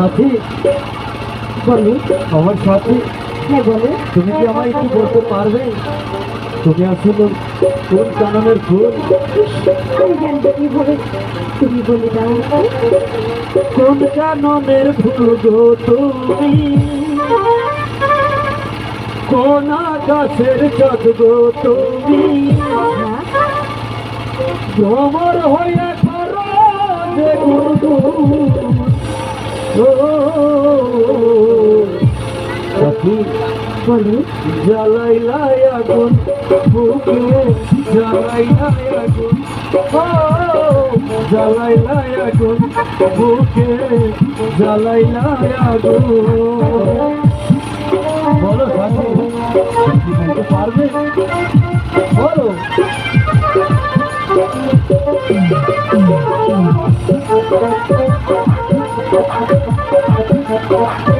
সাথী বলো আমার সাথী হ্যাঁ বলো? তুমি কি আমায় একটু বলতে পারবে? তুমি আসলে কোন কাননের ফুল আমি জানব কীভাবে তুমি বলে দাও। কোন কাননের ফুল গো তুমি? কোন আকাশের চাঁদ গো তুমি? হ্যাঁ? ভ্রমর হয়ে বলো জ্বালাইলাই আগুন বুকে জ্বালাইলাই আগুন জ্বালাইলাই আগুন বুকে জ্বালাইলাই আগুন। বলো পারবে? বলো। ইচ্ছে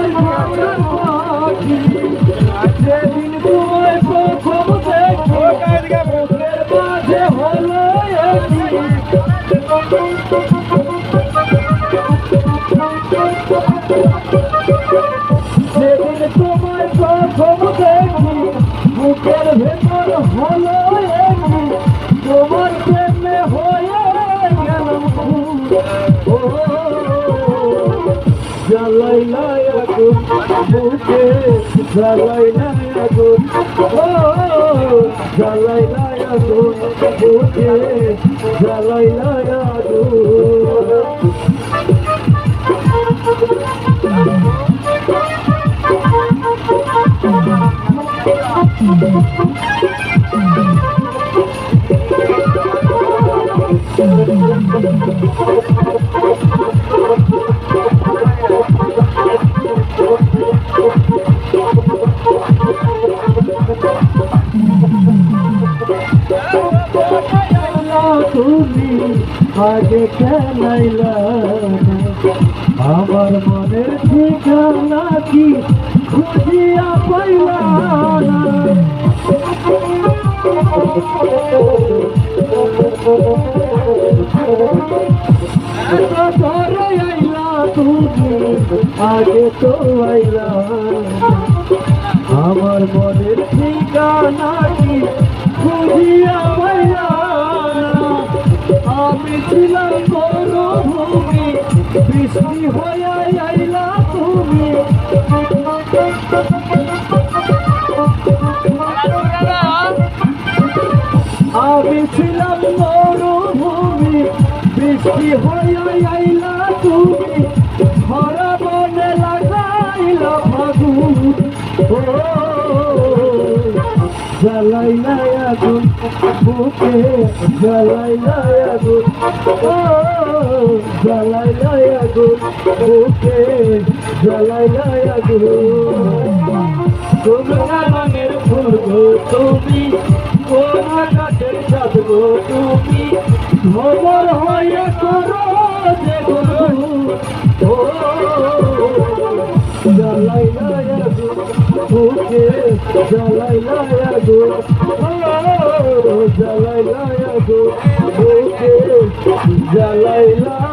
বুকের ভেতর হলো তোমার প্রেমে হয়ে জ্বালাই নাই আগুন বুকে জ্বালাই নাই জ্বালাই আগুন বুকে জ্বালাই নাই আগুন তুমি আগে কেনাইলা আমার মনের ঠিকানা কি খুঁজিয়া পাইলা তুমি আগে তো আইলা। আমার মনের আমি ছিলাম মরুভূমি বৃষ্টি হয়ে আইলা তুমি। আমি ছিলাম মরুভূমি বৃষ্টি হয়ে আইলা তুমি। জ্বালাইলা আগুন বুকে জ্বালাইলা আগুন ও জ্বালাইলা আগুন বুকে জ্বালাইলা আগুন তোমরা মনের ফুল গো তুমি কোন গাছের চাঁদ গো তুমি ভবর হয়ে করো যে বুকে জ্বালাইলা আগুন ও জ্বালাইলা আগুন বুকে জ্বালাইলা